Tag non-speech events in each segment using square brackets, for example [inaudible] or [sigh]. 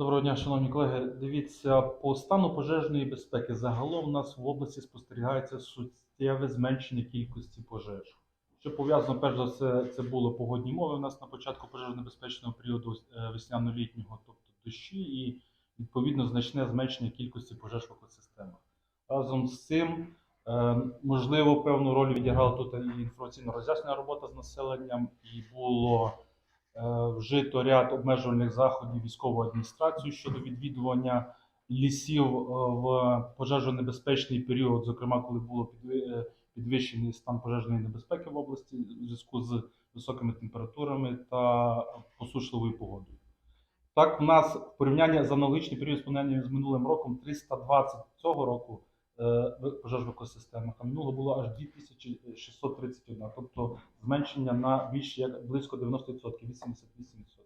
Доброго дня, шановні колеги. Дивіться, по стану пожежної безпеки загалом у нас в області спостерігається суттєве зменшення кількості пожеж. Що пов'язано, перш за все, це були погодні умови. У нас на початку пожежно-безпечного періоду е, весняно-літнього, тобто дощі, і відповідно значне зменшення кількості пожеж в екосистемах. Разом з цим, е, можливо, певну роль відіграла тут і інформаційно роз'яснена робота з населенням, і було вжито ряд обмежувальних заходів військової адміністрації щодо відвідування лісів е, в пожежонебезпечний період, зокрема, коли було е, підвищений стан пожежної небезпеки в області у зв'язку з високими температурами та посушливою погодою. Так, в нас в порівнянні з аналогічним період з з минулим роком 320 цього року е, в- пожеж в екосистемах, а минулого було аж 2631, тобто зменшення на більше як близько 90%, 88%.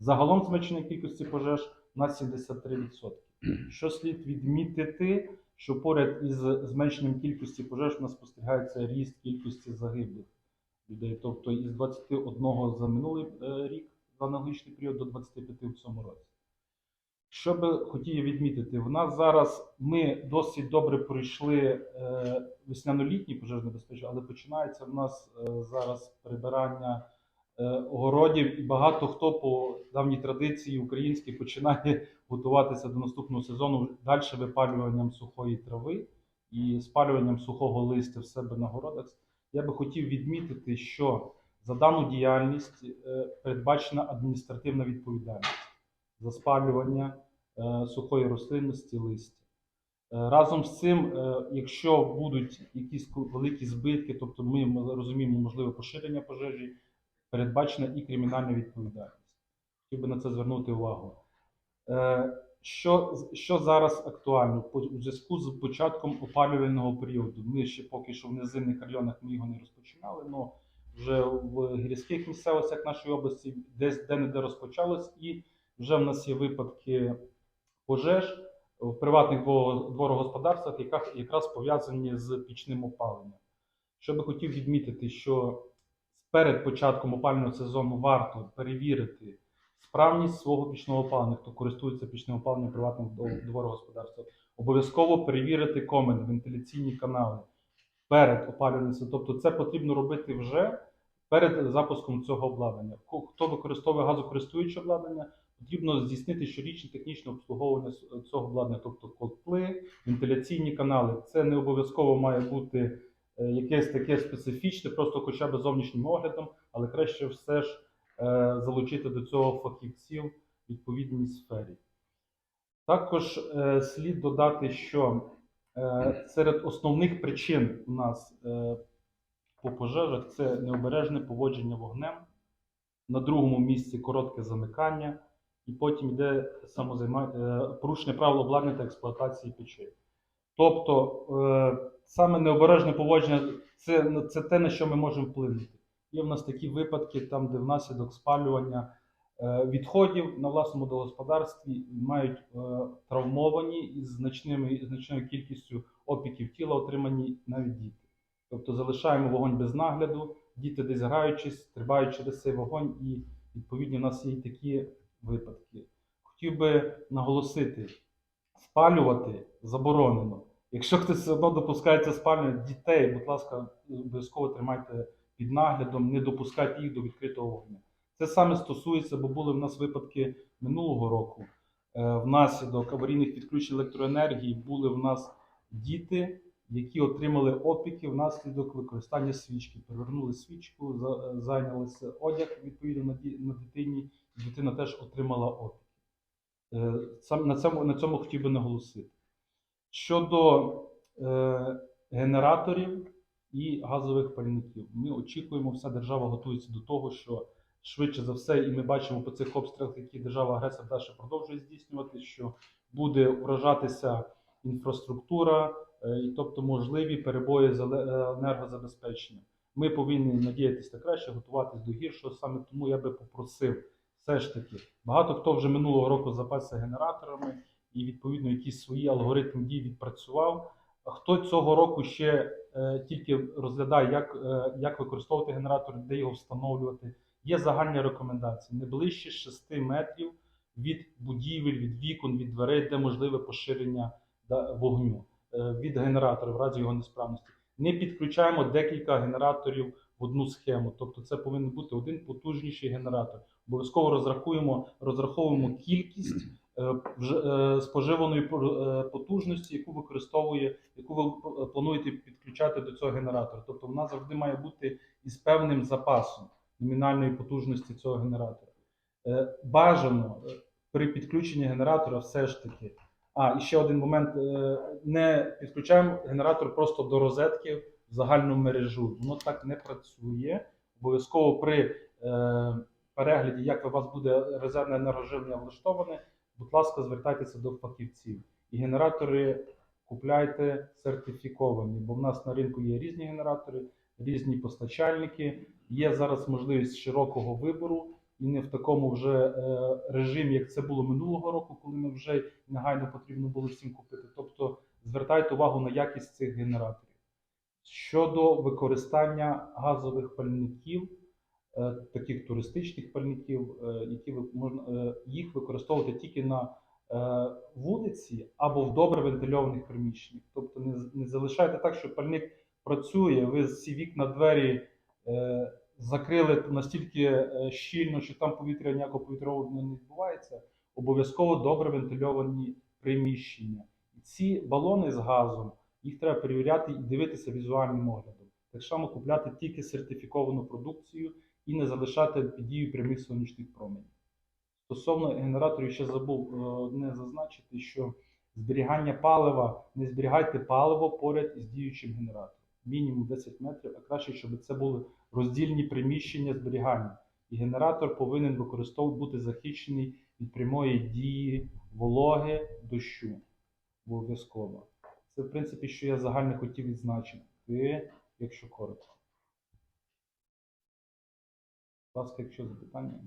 Загалом зменшення кількості пожеж на 73%. Що слід відмітити, що поряд із зменшенням кількості пожеж у нас спостерігається ріст кількості загиблих людей, тобто із 21 за минулий е, рік за аналогічний період до 25 в цьому році. Що би хотів відмітити, в нас зараз ми досить добре пройшли е, весняно-літній пожежно безпечно, але починається в нас е, зараз прибирання е, огородів, і багато хто по давній традиції українській починає готуватися до наступного сезону далі випалюванням сухої трави і спалюванням сухого листя в себе на городах. Я би хотів відмітити, що за дану діяльність передбачена адміністративна відповідальність за спалювання е, сухої рослинності листя. Е, Разом з цим, е, якщо будуть якісь великі збитки, тобто ми розуміємо можливе поширення пожежі, передбачена і кримінальна відповідальність. Хотів би на це звернути увагу. Що, що зараз актуально? У зв'язку з початком опалювального періоду. Ми ще поки що в низинних районах ми його не розпочинали, але вже в гірських місцевостях нашої області десь де-не-де розпочалось, і вже в нас є випадки пожеж в приватних дворогосподарствах, якраз пов'язані з пічним опаленням. Що би хотів відмітити, що перед початком опалювального сезону варто перевірити справність свого пічного опалення, хто користується пічним опаленням приватних дво- дворогосподарствах. Обов'язково перевірити комен, вентиляційні канали перед опалювальним сезоном. Тобто це потрібно робити вже перед запуском цього обладнання. Хто використовує газокористуюче обладнання, потрібно здійснити щорічне технічне обслуговування цього обладнання, тобто котли, вентиляційні канали. Це не обов'язково має бути е, якесь таке специфічне, просто хоча б зовнішнім оглядом, але краще все ж е, залучити до цього фахівців в відповідній сфері. Також е, слід додати, що серед основних причин у нас по пожежах це необережне поводження вогнем, на другому місці коротке замикання, і потім йде самозайма... е, порушення правил обладнання та експлуатації печей. Тобто е, саме необережне поводження це, це те, на що ми можемо вплинути. Є в нас такі випадки, там, де внаслідок спалювання е, відходів на власному домогосподарстві мають травмовані із значною кількістю опіків тіла, отримані навіть діти. Тобто залишаємо вогонь без нагляду, діти десь граючись, стрибають через цей вогонь, і відповідно в нас є такі випадки. Хотів би наголосити, спалювати заборонено. Якщо хтось все одно допускається спалювання дітей, будь ласка, обов'язково тримайте під наглядом, не допускайте їх до відкритого вогню. Це саме стосується, бо були в нас випадки минулого року. Е, Внаслідок аварійних відключень електроенергії були в нас діти, які отримали опіки внаслідок використання свічки. Перевернули свічку, зайнялися одяг відповідно на, дитині, дитина теж отримала опіки. Е, на цьому, на цьому хотів би наголосити. Щодо е, генераторів і газових пальників, ми очікуємо, вся держава готується до того, що швидше за все, і ми бачимо по цих обстрілах, які держава-агресор далі продовжує здійснювати, що буде вражатися інфраструктура, е, і тобто можливі перебої з е, енергозабезпечення. Ми повинні надіятися на краще, готуватись до гіршого. Саме тому я би попросив все ж таки. Багато хто вже минулого року запасся генераторами і відповідно якісь свої алгоритми дій відпрацював. Хто цього року ще е, тільки розглядає, як, е, як використовувати генератор, де його встановлювати, є загальні рекомендації не ближче 6 метрів від будівель, від вікон, від дверей, де можливе поширення вогню е, від генератора в разі його несправності. Не підключаємо декілька генераторів в одну схему. Тобто це повинен бути один потужніший генератор. Обов'язково розрахуємо, розраховуємо кількість е, е, споживаної е, потужності, яку використовує, яку ви плануєте підключати до цього генератора. Тобто вона завжди має бути із певним запасом номінальної потужності цього генератора. Бажано при підключенні генератора все ж таки. А, і ще один момент: не підключаємо генератор просто до розетки в загальну мережу. Воно так не працює. Обов'язково при е, перегляді, як у вас буде резервне енергоживлення влаштоване, будь ласка, звертайтеся до фахівців. І генератори купляйте сертифіковані, бо в нас на ринку є різні генератори, різні постачальники. Є зараз можливість широкого вибору, і не в такому вже е, режимі, як це було минулого року, коли ми вже негайно потрібно було всім купити. Тобто звертайте увагу на якість цих генераторів. Щодо використання газових пальників, е, таких туристичних пальників, е, які можна е, їх використовувати тільки на вулиці або в добре вентильованих приміщеннях. Тобто не, не залишайте так, що пальник працює, ви всі вікна, двері закрили настільки щільно, що там повітря ніякого повітряного не відбувається. Обов'язково добре вентильовані приміщення. Ці балони з газом їх треба перевіряти і дивитися візуальним оглядом. Так само купляти тільки сертифіковану продукцію і не залишати під дією прямих сонячних променів. Стосовно генераторів, ще забув е, не зазначити, що зберігання палива, не зберігайте паливо поряд із діючим генератором. Мінімум 10 метрів, а краще, щоб це були роздільні приміщення зберігання. І генератор повинен використовувати бути захищений від прямої дії вологи дощу. Обов'язково. Це, в принципі, що я загально хотів відзначити, якщо коротко. Будь ласка, якщо запитання.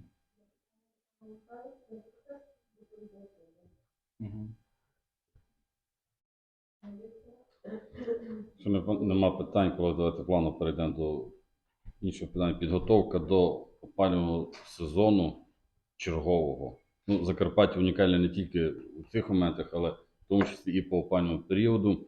Угу. Якщо не- нема питань, коли давайте плавно перейдемо до іншого питання. Підготовка до опалювального сезону чергового. Ну, Закарпаття унікальне не тільки у цих моментах, але тому числі і по опалювальному періоду.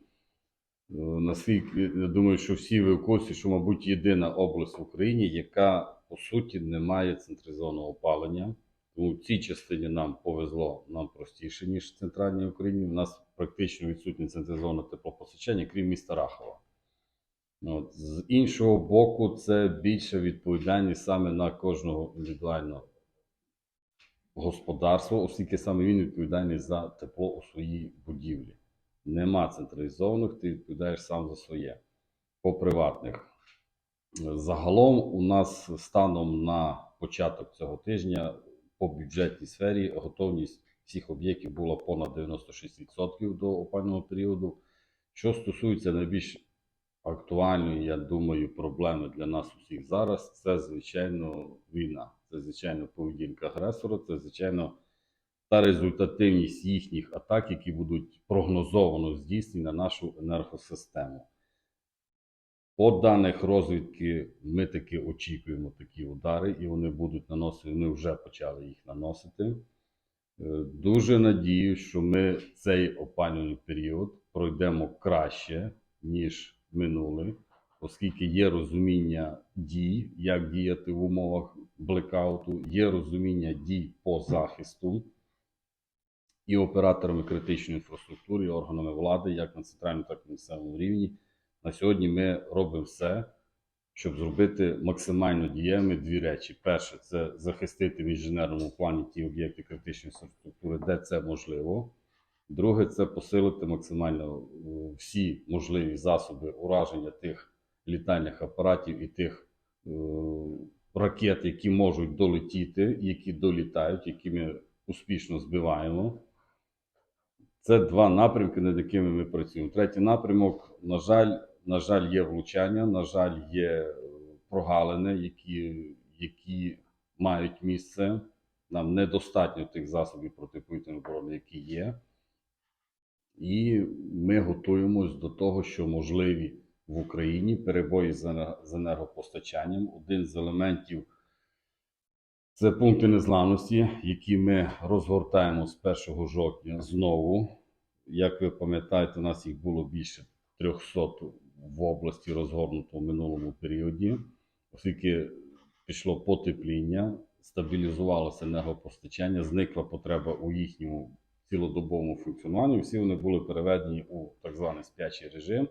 Е, Наскільки я думаю, що всі ви в курсі, що, мабуть, єдина область в Україні, яка по суті не має централізованого опалення. Тому в цій частині нам повезло нам простіше, ніж в центральній Україні. У нас практично відсутнє централізоване теплопостачання, крім міста Рахова. От. З іншого боку, це більша відповідальність саме на кожного індивідуального господарства, оскільки саме він відповідальний за тепло у своїй будівлі. Нема централізованих, ти відповідаєш сам за своє по приватних. Загалом у нас станом на початок цього тижня по бюджетній сфері готовність всіх об'єктів була понад 96% до опального періоду. Що стосується найбільш актуальної, я думаю, проблеми для нас усіх зараз, це звичайно війна, це звичайно поведінка агресора, це звичайно та результативність їхніх атак, які будуть прогнозовано здійснені на нашу енергосистему. По даних розвідки, ми таки очікуємо такі удари, і вони будуть наносити, вони вже почали їх наносити. Е, Дуже надію, що ми цей опалювальний період пройдемо краще, ніж минулий, оскільки є розуміння дій, як діяти в умовах блекауту, є розуміння дій по захисту і операторами критичної інфраструктури, і органами влади, як на центральному, так і на місцевому рівні. На сьогодні ми робимо все, щоб зробити максимально дієвими дві речі: перше це захистити в інженерному плані ті об'єкти критичної інфраструктури, де це можливо. Друге, це посилити максимально е, всі можливі засоби ураження тих літальних апаратів і тих е, ракет, які можуть долетіти, які долітають, які ми успішно збиваємо. Це два напрямки, над якими ми працюємо. Третій напрямок, на жаль, на жаль, є влучання, на жаль, є е, прогалини, які, які мають місце. Нам недостатньо тих засобів протиповітряної оборони, які є. І ми готуємось до того, що можливі в Україні перебої з енергопостачанням. Один з елементів Це пункти незламності, які ми розгортаємо з 1 жовтня знову. Як ви пам'ятаєте, у нас їх було більше 300 в області розгорнуто в минулому періоді, оскільки пішло потепління, стабілізувалося енергопостачання, зникла потреба у їхньому цілодобовому функціонуванні. Всі вони були переведені у так званий спячий режим.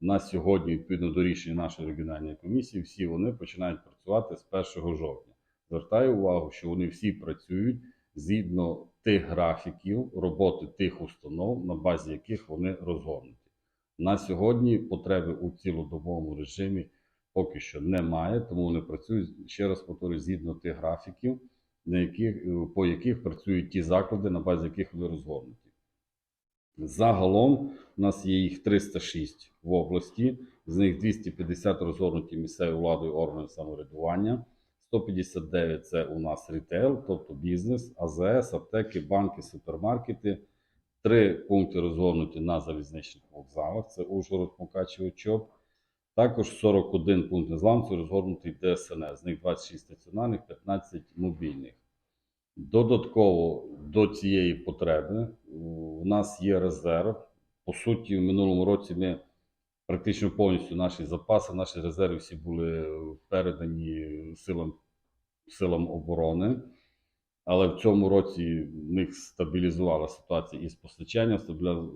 На сьогодні, відповідно до рішення нашої регіональної комісії, всі вони починають працювати з 1 жовтня. Звертаю увагу, що вони всі працюють згідно тих графіків роботи тих установ, на базі яких вони розгорнуті. На сьогодні потреби у цілодобовому режимі поки що немає, тому вони працюють ще раз повторюю, згідно тих графіків, на яких, по яких працюють ті заклади, на базі яких вони розгорнуті. Загалом у нас є їх 306 в області, з них 250 розгорнуті місцевою владою органи самоврядування. 159 це у нас рітейл, тобто бізнес, АЗС, аптеки, банки, супермаркети. Три пункти розгорнуті на залізничних вокзалах: це Ужгород, Мукачево, ЧОП. Також 41 пункт незламності розгорнутий ДСНС, з них 26 стаціонарних, 15 мобільних. Додатково до цієї потреби у нас є резерв. По суті, в минулому році ми практично повністю наші запаси, наші резерви всі були передані силам, силам оборони. Але в цьому році в них стабілізувала ситуація із постачанням,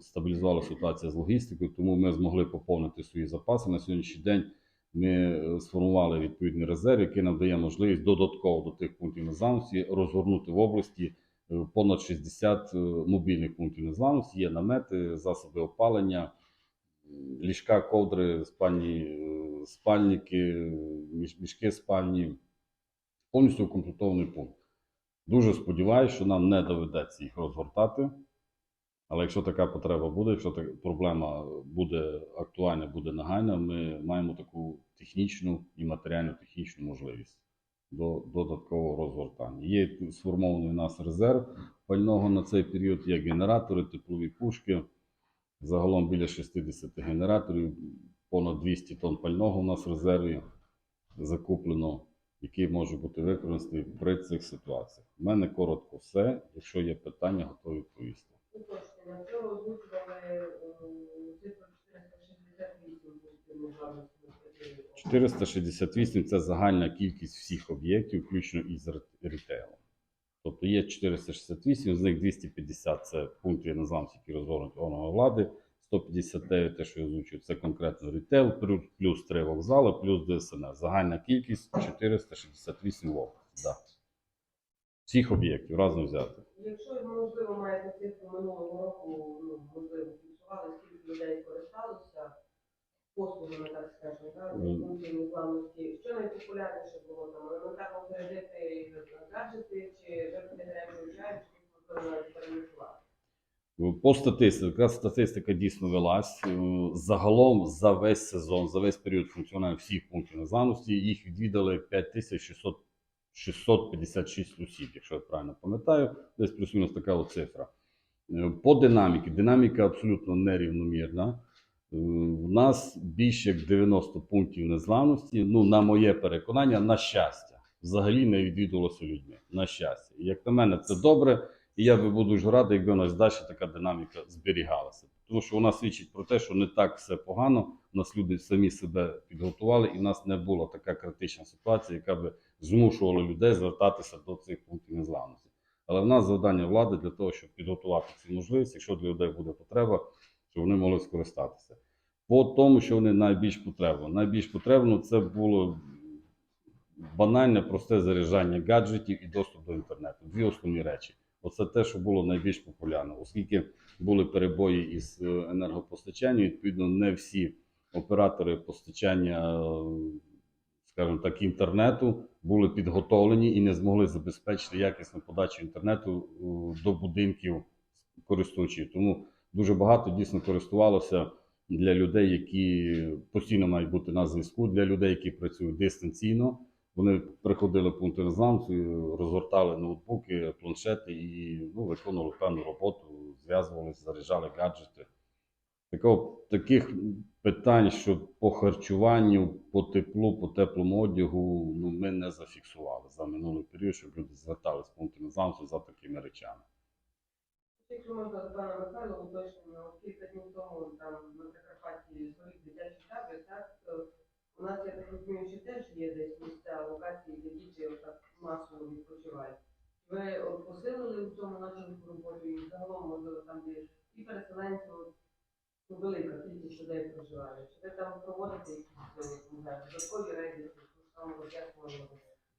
стабілізувала ситуація з логістикою, тому ми змогли поповнити свої запаси. На сьогоднішній день ми е, сформували відповідний резерв, який нам дає можливість додатково до тих пунктів незламності розгорнути в області е, понад 60 е, мобільних пунктів незламності. Є намети, засоби опалення, ліжка, ковдри, спальні, спальники, мішки спальні. Повністю укомплектований пункт. Дуже сподіваюся, що нам не доведеться їх розгортати. Але якщо така потреба буде, якщо така проблема буде актуальна, буде нагальна, ми маємо таку технічну і матеріально-технічну можливість до додаткового розгортання. Є сформований у нас резерв пального на цей період, є генератори, теплові пушки. Загалом біля 60 генераторів, понад 200 тонн пального у нас в резерві закуплено, який може бути використаний при цих ситуаціях. У мене коротко все. Якщо є питання, готові відповісти. Уточнення. Цьому озвучували е, цифру 468 пунктів незламності на території області. 468 це загальна кількість всіх об'єктів, включно із ре- рітейлом. Тобто є 468, з них 250 це пункти незламності, які розгорнуті органами влади. 159, те, що я озвучую, це конкретно рітейл, плюс, 3 вокзали, плюс ДСНС. Загальна кількість 468 в області. Да. Всіх об'єктів разом взяти. Якщо ви, можливо, маєте цифру минулого року, ну, можливо, фіксували, скільки людей скористалося послугами, так скажемо, так, Мгм. пунктів незламності, що найпопулярніше було там, елементарно зарядити гаджети, чи випити гарячого чаю, чи навіть перенесувати? По статистиці, така статистика дійсно велась. Е, Загалом за весь сезон, за весь період функціонування всіх пунктів незламності, їх відвідали 5600 656 осіб, якщо я правильно пам'ятаю, десь плюс-мінус така цифра. Е, По динаміці, динаміка абсолютно нерівномірна. Е, У нас більше як 90 пунктів незламності. Ну, на моє переконання, на щастя, взагалі не відвідувалося людьми. На щастя. Як на мене, це добре. І я би буду дуже радий, якби у нас далі така динаміка зберігалася. Тому що вона свідчить про те, що не так все погано. У нас люди самі себе підготували, і в нас не була така критична ситуація, яка би змушувала людей звертатися до цих пунктів незламності. Але в нас завдання влади для того, щоб підготувати ці можливості, якщо для людей буде потреба, щоб вони могли скористатися. По тому, що вони найбільш потребно. Найбільш потрібно це було банальне, просте заряджання гаджетів і доступ до інтернету. Дві основні речі. Оце те, що було найбільш популярно, оскільки були перебої із е, енергопостачанням, відповідно, не всі оператори постачання, е, скажімо так, інтернету були підготовлені і не змогли забезпечити якісну подачу інтернету е, до будинків користувачів. Тому дуже багато дійсно користувалося для людей, які постійно мають бути на зв'язку, для людей, які працюють дистанційно. Вони приходили пункти незламності, розгортали ноутбуки, планшети і ну, виконували певну роботу, зв'язувалися, заряджали гаджети. Такого, таких питань, що по харчуванню, по теплу, по теплому одягу, ну, ми не зафіксували за минулий період, щоб люди звертались в пункти незламності за такими речами. Якщо можна до пана Михайла уточнення, кілька днів тому там на Закарпатті дитячий табір, так то у нас, я так розумію, що теж є десь місця, локації, де діти отак масово відпочивають. Ви от посилили в цьому нашу роботу і загалом, можливо, там, де і переселенці, ну, велика кількість людей проживає. Чи ви там проводите якісь додаткові рейди, чи там роз'яснювали?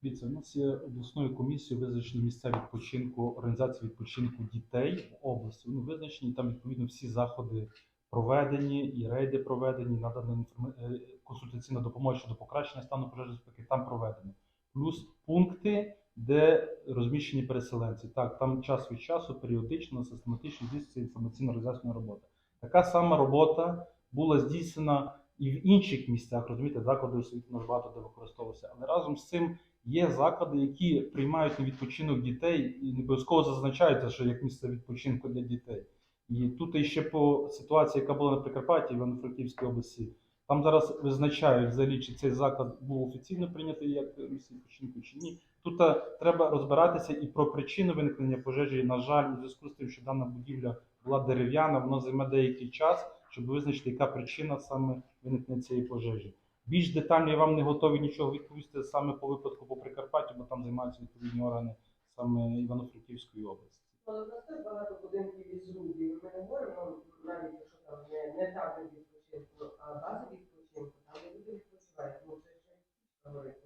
Дивіться, у нас є обласною комісією визначені місця відпочинку, організації відпочинку дітей в області. Вони визначені там відповідно всі заходи проведені, і рейди проведені, надана е, консультаційна допомога щодо покращення стану пожежної безпеки там проведено. Плюс пункти, де розміщені переселенці. Так, там час від часу періодично, систематично здійснюється інформаційно роз'яснена робота. Така сама робота була здійснена і в інших місцях, розумієте, заклади освіти нас багато де використовувалися. Але разом з цим є заклади, які приймають на відпочинок дітей і не обов'язково зазначаються, що як місце відпочинку для дітей. І тут іще по ситуації, яка була на Прикарпатті, Івано-Франківській області, там зараз визначають взагалі, чи цей заклад був офіційно прийнятий як місце відпочинку чи ні. Тут е, треба розбиратися і про причину виникнення пожежі. На жаль, у зв'язку з тим, що дана будівля була дерев'яна, воно займе деякий час, щоб визначити, яка причина саме виникнення цієї пожежі. Більш детально я вам не готовий нічого відповісти саме по випадку по Прикарпаттю, бо там займаються відповідні органи саме Івано-Франківської області. Але в нас теж багато будинків із зрубів. Ми не говоримо навіть, якщо там не, не табір відпочинку, а бази відпочинку, там люди відпочивають. Ну це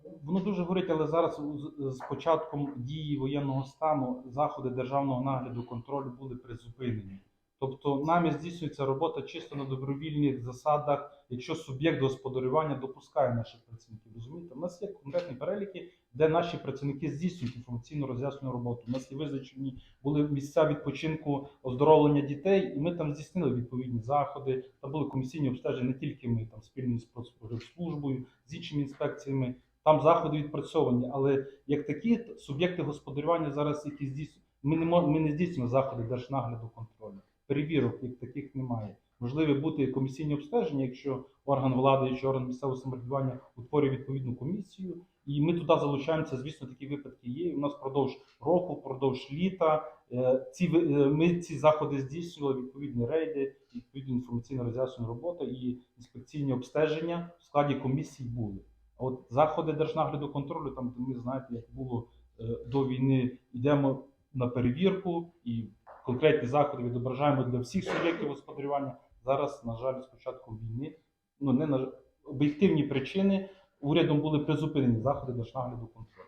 ще Воно дуже горить, але зараз з- з початком дії воєнного стану заходи державного нагляду контролю були призупинені. Тобто нами здійснюється робота чисто на добровільних засадах, якщо суб'єкт господарювання допускає наших працівників. Розумієте, у нас є конкретні переліки, де наші працівники здійснюють інформаційно роз'яснену роботу. У нас є визначені були місця відпочинку оздоровлення дітей, і ми там здійснили відповідні заходи. Там були комісійні обстеження не тільки ми там спільно з Продспоживслужбою, з іншими інспекціями. Там заходи відпрацьовані, але як такі суб'єкти господарювання зараз, які здійснюють, ми не мо- ми не здійснюємо заходи держнагляду контролю. Перевірок як таких немає. Можливі бути комісійні обстеження, якщо орган влади чи орган місцевого самоврядування утворює відповідну комісію, і ми туди залучаємося. Звісно, такі випадки є. У нас впродовж року, впродовж літа е, ці е, ми ці заходи здійснювали відповідні рейди, відповідну інформаційно роз'яснену роботу і інспекційні обстеження в складі комісій були. А от заходи держнагляду контролю, там де ми знаєте, як було е, до війни, йдемо на перевірку і конкретні заходи відображаємо для всіх суб'єктів господарювання. Зараз, на жаль, з початком війни, ну не на об'єктивні причини урядом були призупинені заходи держнагляду контролю.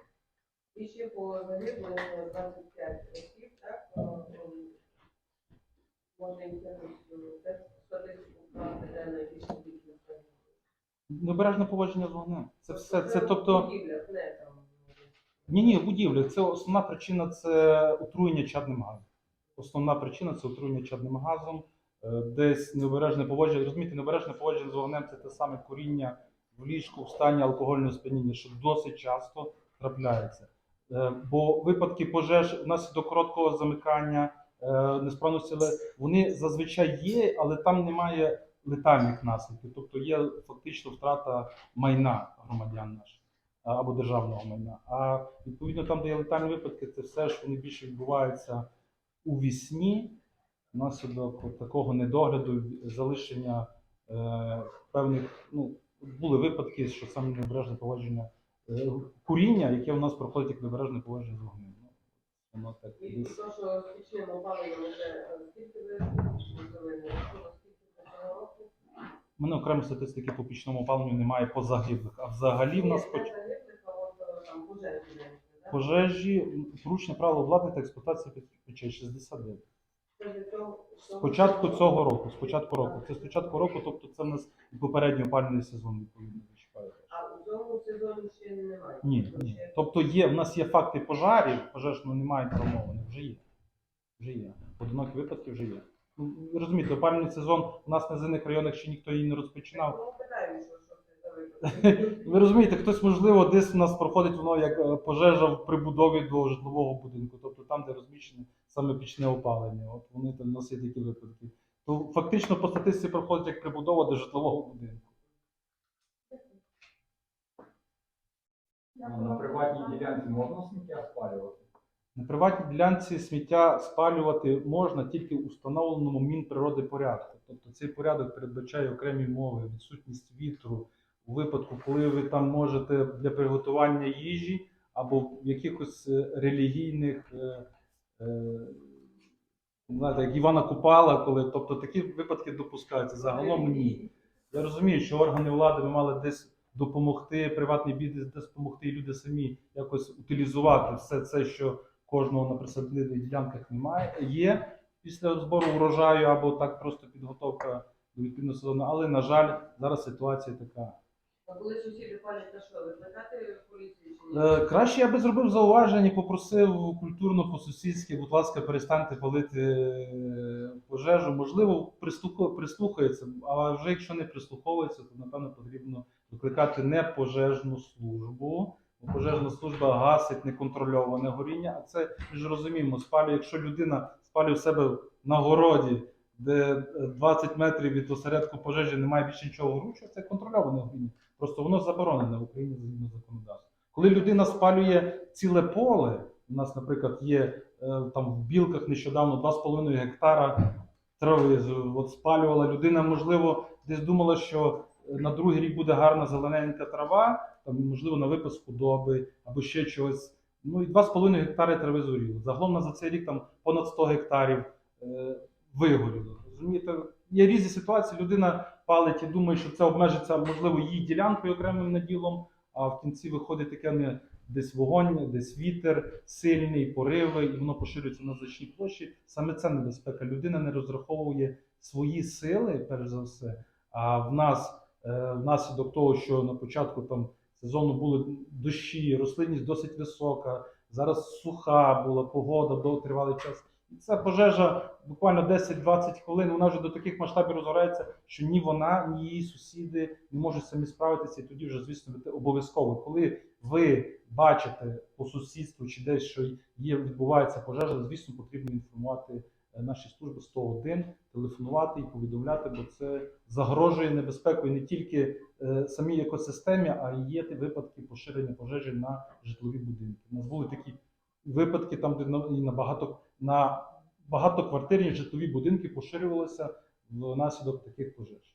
І ще по загиблих е, 25 осіб, так? то, ем, Можна е, статистику вкласти, де найбільше кількість загиблих. Небережне поводження з вогнем. Це все. Це тобто. Ні, ні, в будівлях. Це основна причина це отруєння чадним газом. Основна причина це отруєння чадним газом. Е, Десь необережне поводження. Розумієте, необережне поводження з вогнем це те саме куріння в ліжку в стані алкогольного сп'яніння, що досить часто трапляється. Е, Бо випадки пожеж внаслідок короткого замикання, е, несправності, вони зазвичай є, але там немає летальних наслідків. Тобто є фактично втрата майна громадян наших або державного майна. А відповідно там, де є летальні випадки, це все ж вони більше відбуваються у вісні, внаслідок такого недогляду, залишення е, певних, ну, були випадки, що саме небережне поводження е, куріння, яке у нас проходить як небережне поводження з вогнем. Ну, воно так І десь. е? У мене окремо статистики по пічному опаленню немає по загиблих. А взагалі в нас от е, пожежі порушення правил обладнання та експлуатації печей 69. З початку цього року, з початку року. Це з початку року, тобто це в нас попередній опалювальний сезон відповідно зачіпає. А у цьому сезоні ще немає. Ні, ні. Тобто є, в нас є факти пожарів, пожеж ну, немає травмованих, вже є. Вже є. Одинокі випадки вже є. Ну, ви розумієте, опалювальний сезон у нас на зелених районах ще ніхто її не розпочинав. Тому питаю, що, що це за випадок. [laughs] Ви розумієте, хтось, можливо, десь у нас проходить воно як е, пожежа в прибудові до житлового будинку, тобто там, де розміщене саме пічне опалення. От вони там є такі випадки. То фактично по статистиці проходить як прибудова до житлового будинку. На приватній ділянці можна сміття спалювати? На приватній ділянці сміття спалювати можна тільки в установленому Мінприроди порядку. Тобто цей порядок передбачає окремі мови, відсутність вітру, у випадку, коли ви там можете для приготування їжі або в якихось е, релігійних, е, знаєте, як Івана Купала, коли, тобто такі випадки допускаються. Загалом ні. Я розумію, що органи влади би мали десь допомогти, приватний бізнес десь допомогти, і люди самі якось утилізувати все це, що кожного на присадливих ділянках немає. Є після збору врожаю або так просто підготовка до відповідного сезону. Але, на жаль, зараз ситуація така. Коли сусіди палять, то що, викликати поліцію чи? Е, краще я би зробив зауваження, попросив культурно по-сусідськи, будь ласка, перестаньте палити е, пожежу. Можливо, прислуху- прислухається, а вже якщо не прислуховується, то напевно потрібно викликати не пожежну службу. Бо пожежна служба гасить неконтрольоване горіння, а це ми ж розуміємо, спалює, якщо людина спалює в себе на городі, де е, 20 метрів від осередку пожежі немає більше нічого горючого, це контрольоване горіння. Просто воно заборонене в Україні згідно законодавства. Коли людина спалює ціле поле, у нас, наприклад, є е, там в білках нещодавно 2,5 гектара трави от спалювала людина, можливо, десь думала, що на другий рік буде гарна зелененька трава, там, можливо, на випас худоби або ще чогось. Ну і 2,5 гектари трави згоріло. Загалом на за цей рік там понад 100 гектарів е, вигоріло. Розумієте, є різні ситуації. Людина палить і думає, що це обмежиться, можливо, її ділянкою окремим наділом, а в кінці виходить таке не десь вогонь, десь вітер сильний, пориви, і воно поширюється на значні площі. Саме це небезпека. Людина не розраховує свої сили, перш за все. А в нас е, внаслідок того, що на початку там сезону були дощі, рослинність досить висока. Зараз суха була погода до тривалий час. Ця пожежа буквально 10-20 хвилин. Вона вже до таких масштабів розгорається, що ні вона, ні її сусіди не можуть самі справитися. І тоді вже, звісно, обов'язково, коли ви бачите по сусідству чи десь, що є відбувається пожежа, звісно, потрібно інформувати е, наші служби 101, телефонувати і повідомляти, бо це загрожує небезпекою не тільки е, самій екосистемі, а й є випадки поширення пожежі на житлові будинки. У нас були такі випадки, там де на, і на багато на багатоквартирні житлові будинки поширювалися внаслідок таких пожеж.